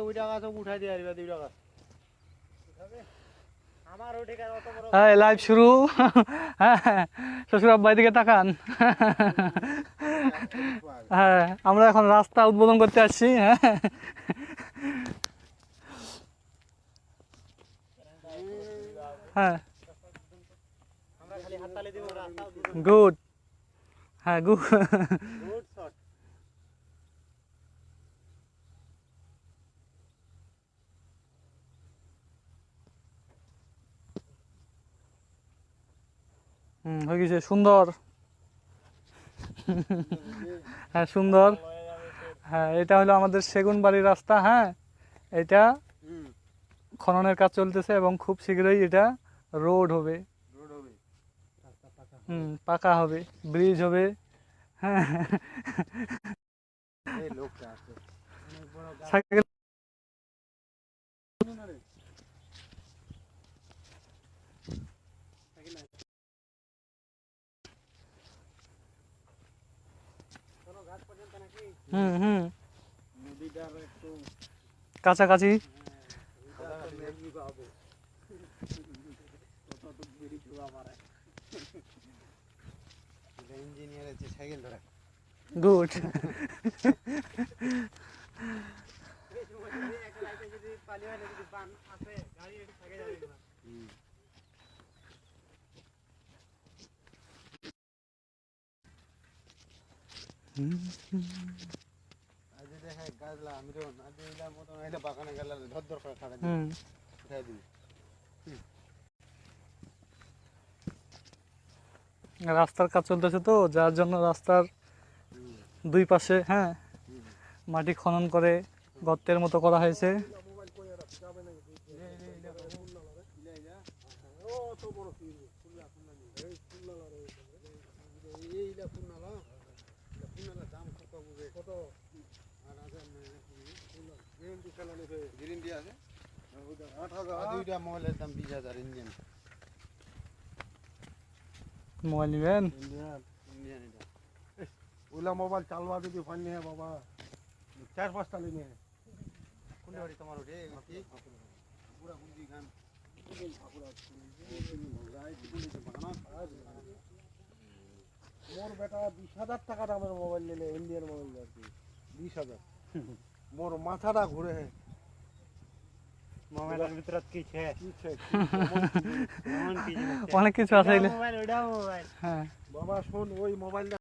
ওইটা উঠাই বড় হ্যাঁ লাইভ শুরু। হ্যাঁ শ্বশুর আব্বাই দিকে তাকান। হ্যাঁ আমরা এখন রাস্তা উদ্বোধন করতে আসছি। হ্যাঁ। হ্যাঁ। গুড হ্যাঁ গুড হুম হয়ে গেছে সুন্দর? হ্যাঁ সুন্দর। হ্যাঁ এটা হলো আমাদের সেগুন বাড়ির রাস্তা হ্যাঁ? এটা খননের কাজ চলতেছে এবং খুব শীঘ্রই এটা রোড হবে। রোড হবে। হুম পাকা হবে ব্রিজ হবে। হ্যাঁ। সাইকেল হুম হুম। কাছাকাছি? গুড। এই রাস্তার কাজ চলতেছে তো যার জন্য রাস্তার দুই পাশে হ্যাঁ মাটি খনন করে গর্তের মতো করা হয়েছে দুইটা মোবাইলের দাম বিশ হাজার ইঞ্জিন মোবাইল নিবেন ইন্ডিয়ান ইন্ডিয়ান এটা। ওলা মোবাইল চালবা যদি ফাইন নিয়ে বাবা। চার পাঁচটা নিয়ে কোনটা বাড়ি তোমার ওঠে? পুরা গুঞ্জি গান মোর বেটা বিশ হাজার টাকা দামের মোবাইল নিলে ইন্ডিয়ান মোবাইল আর কি। বিশ হাজার। মোর মাথাটা ঘুরে মোবাইলের ভিতরে কি অনেক কিছু আছে মোবাইল ওটা মোবাইল। হ্যাঁ। বাবা শোন ওই মোবাইলটা